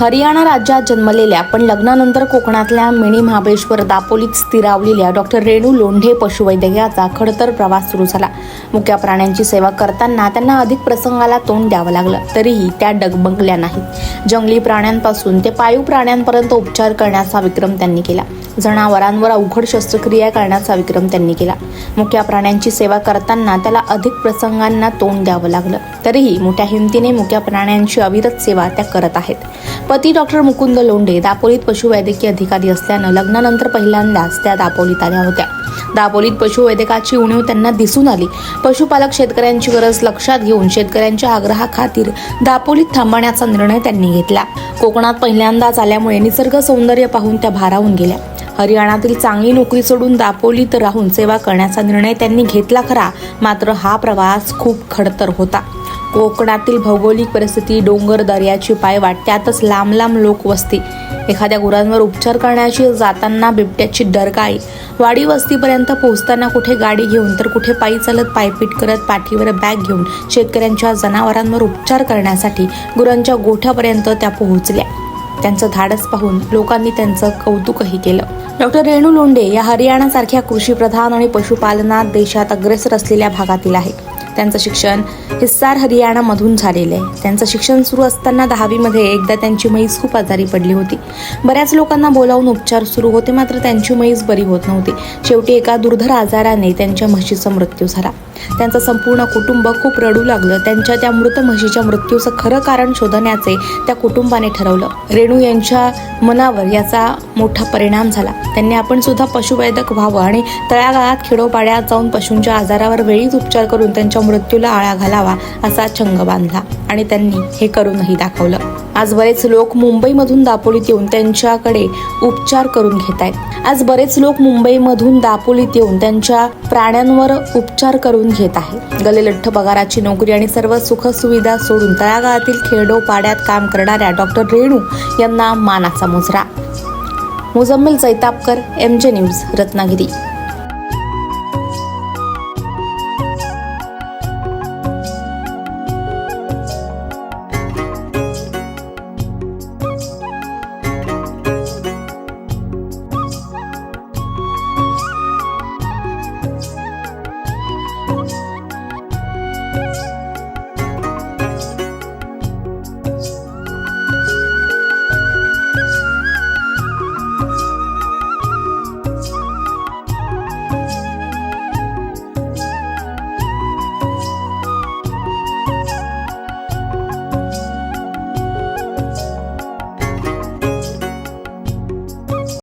हरियाणा राज्यात जन्मलेल्या पण लग्नानंतर कोकणातल्या मिनी महाबळेश्वर दापोलीत स्थिरावलेल्या डॉक्टर रेणू लोंढे पशुवैद्यकाचा खडतर प्रवास सुरू झाला. मुक्या प्राण्यांची सेवा करताना त्यांना अधिक प्रसंगाला तोंड द्यावं लागलं तरीही त्या डगमगल्या नाहीत. जंगली प्राण्यांपासून ते पाळीव प्राण्यांपर्यंत उपचार करण्याचा विक्रम त्यांनी केला. जनावरांवर अवघड शस्त्रक्रिया करण्याचा विक्रम त्यांनी केला. मुक्या प्राण्यांची सेवा करताना त्याला अधिक प्रसंगांना तोंड द्यावं लागलं तरीही मोठ्या हिमतीने मुक्या प्राण्यांची अविरत सेवा त्या करत आहेत. पती डॉक्टर मुकुंद लोंढे दापोलीत पशुवैद्यकीय अधिकारी असल्यानं लग्नानंतर पहिल्यांदाच त्या दापोलीत आल्या होत्या. दापोलीत पशुवैद्यकाची उणीव त्यांना दिसून आली. पशुपालक शेतकऱ्यांची गरज लक्षात घेऊन शेतकऱ्यांच्या आग्रहाखातीर दापोलीत थांबण्याचा निर्णय त्यांनी घेतला. कोकणात पहिल्यांदाच आल्यामुळे निसर्ग सौंदर्य पाहून त्या भारावून गेल्या. हरियाणातील चांगली नोकरी सोडून दापोलीत राहून सेवा करण्याचा निर्णय त्यांनी घेतला खरा मात्र हा प्रवास खूप खडतर होता. कोकणातील भौगोलिक परिस्थिती डोंगर दर्याची पायवाट त्यातच लांब लांब लोक वस्ती. एखाद्या गुरांवर उपचार करण्याची जाताना बिबट्याची डरकाळी. वाडी वस्तीपर्यंत पोहोचताना कुठे गाडी घेऊन तर कुठे पायी चालत पायपीट करत पाठीवर बॅग घेऊन शेतकऱ्यांच्या जनावरांवर उपचार करण्यासाठी गुरांच्या गोठ्यापर्यंत त्या पोहोचल्या. त्यांचं धाडस पाहून लोकांनी त्यांचं कौतुकही केलं. डॉक्टर रेणू लोंडे या हरियाणासारख्या कृषीप्रधान आणि पशुपालनात देशात अग्रेसर असलेल्या भागातील आहे त्यांचं शिक्षण हिस्सार हरियाणामधून झालेलं आहे. त्यांचं शिक्षण सुरू असताना दहावीमध्ये एकदा त्यांची म्हैस खूप आजारी पडली होती. बऱ्याच लोकांना बोलावून उपचार सुरू होते मात्र त्यांची म्हैस बरी होत नव्हती. शेवटी एका दुर्धर आजाराने त्यांच्या म्हशीचा मृत्यू झाला. त्यांचं संपूर्ण कुटुंब खूप रडू लागलं. त्यांच्या त्या मृत म्हशीच्या मृत्यूचं खरं कारण शोधण्याचे त्या कुटुंबाने ठरवलं. रेणू यांच्या मनावर याचा मोठा परिणाम झाला. त्यांनी आपण सुद्धा पशुवैद्यक व्हावं आणि तळागाळात खेडोपाड्यात जाऊन पशूंच्या आजारावर वेळीच उपचार करून त्यांच्या मृत्यूला आळा घालावा असा चंग बांधला आणि त्यांनी हे करूनही दाखवलं. आज बरेच लोक मुंबईमधून दापोलीत येऊन त्यांच्याकडे उपचार करून घेत आहेत. आज बरेच लोक मुंबईमधून दापोलीत येऊन त्यांच्या प्राण्यांवर उपचार करून घेत आहेत. गलेलठ्ठ पगाराची नोकरी आणि सर्व सुखसुविधा सोडून तळागाळातील खेडोपाड्यात काम करणाऱ्या डॉक्टर रेणू यांना मानाचा मुजरा. Muzammil Jaitapkar M J news Ratnagiri.